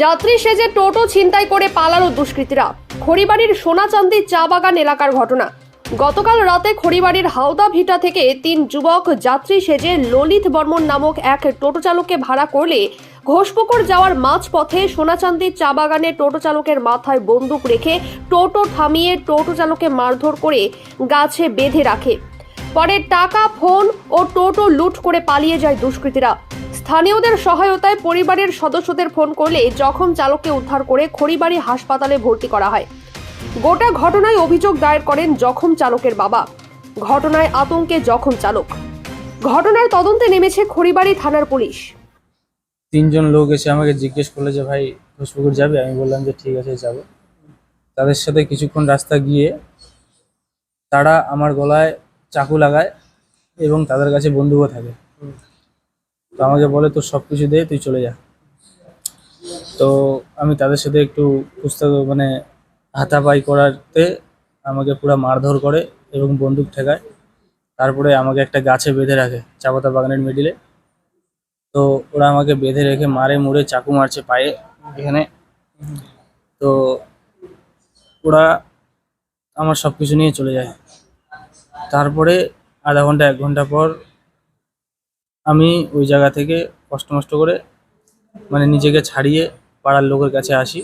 যাত্রী সেজে টোটো ছিনতাই করে পালালো দুষ্কৃতীরা। খড়িবাড়ির সোনাচান্দি চা বাগান এলাকার ঘটনা। গতকাল রাতে খড়িবাড়ির হাওদা ভিটা থেকে তিন যুবক যাত্রী সেজে ললিত বর্মন নামক এক টোটো চালককে ভাড়া করলে ঘোষপুকুর যাওয়ার মাঝপথে সোনাচান্দি চা বাগানে টোটো চালকের মাথায় বন্দুক রেখে টোটো থামিয়ে টোটো চালককে মারধর করে গাছে বেঁধে রাখে। পরে টাকা, ফোন ও টোটো লুট করে পালিয়ে যায় দুষ্কৃতীরা। স্থানীয়দের সহায়তায় পরিবারের সদস্যদের ফোন করলে জখম চালককে উদ্ধার করে খড়িবাড়ি হাসপাতালে ভর্তি করা হয়। গোটা ঘটনায় অভিযোগ দায়ের করেন জখম চালকের বাবা। ঘটনায় আতঙ্কে জখম চালক। ঘটনার তদন্তে নেমেছে খড়িবাড়ি থানার পুলিশ। তিনজন লোক এসে আমাকে জিজ্ঞেস করল যে, ভাই, ঘোষপুকুর যাবে? আমি বললাম যে, ঠিক আছে, যাব। তাদের সাথে কিছুক্ষণ রাস্তা গিয়ে তারা আমার গলায় চাকু লাগায় এবং তাদের কাছে বন্দুকও থাকে। তো আমাকে বলে, তোর সব কিছু দে, তুই চলে যা। তো আমি তাদের সাথে একটু পুস্তক মানে হাতাপাই করাতে আমাকে পুরো মারধর করে এবং বন্দুক ঠেকায়। তারপরে আমাকে একটা গাছে বেঁধে রাখে, চাপাতা বাগানের মিডিলে। তো ওরা আমাকে বেঁধে রেখে মারে, মুড়ে, চাকু মারছে পায়ে, এখানে। তো ওরা আমার সব কিছু নিয়ে চলে যায়। তারপরে আধা ঘণ্টা, এক ঘণ্টা পর আমি ওই জায়গা থেকে কষ্ট মষ্ট করে মানে নিজেকে ছাড়িয়ে পাড়ার লোকের কাছে আসি।